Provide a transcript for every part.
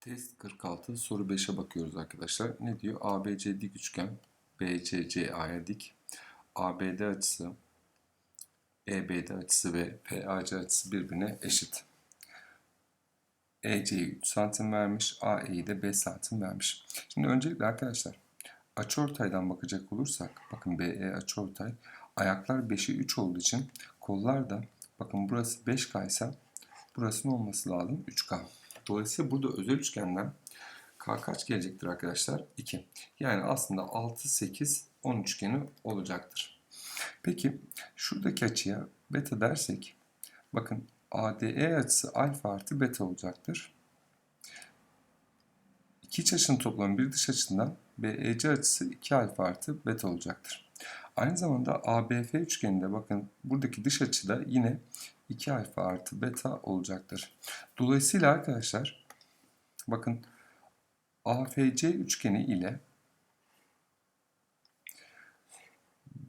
Test 46 soru 5'e bakıyoruz arkadaşlar. Ne diyor? ABC dik üçgen BCCA'ya dik. ABD açısı EBD açısı ve PAC açısı birbirine eşit. EC'yi 3 santim vermiş, AE'yi de 5 santim vermiş. Şimdi öncelikle arkadaşlar açıortaydan bakacak olursak, bakın BE açıortay, ayaklar 5'i 3 olduğu için kollar da bakın burası 5K ise burasının olması lazım 3K. Dolayısıyla burada özel üçgenden K kaç gelecektir arkadaşlar? 2. Yani aslında 6, 8, 10 üçgeni olacaktır. Peki şuradaki açıya beta dersek bakın ADE açısı alfa artı beta olacaktır. İki iç açının toplamı bir dış açısından BEC açısı 2 alfa artı beta olacaktır. Aynı zamanda ABF üçgeninde bakın buradaki dış açı da yine 2 alfa artı beta olacaktır. Dolayısıyla arkadaşlar bakın AFC üçgeni ile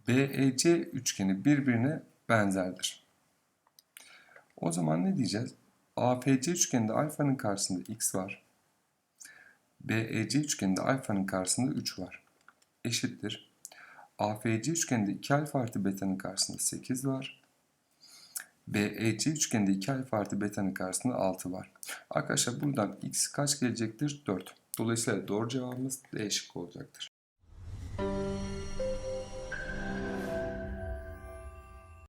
BEC üçgeni birbirine benzerdir. O zaman ne diyeceğiz? AFC üçgeninde alfanın karşısında x var. BEC üçgeninde alfanın karşısında 3 var. Eşittir. AFC üçgeninde 2 alfa artı beta'nın karşısında 8 var. BEC üçgeninde 2 alfa artı beta'nın karşısında 6 var. Arkadaşlar buradan x kaç gelecektir? 4. Dolayısıyla doğru cevabımız D şıkkı olacaktır.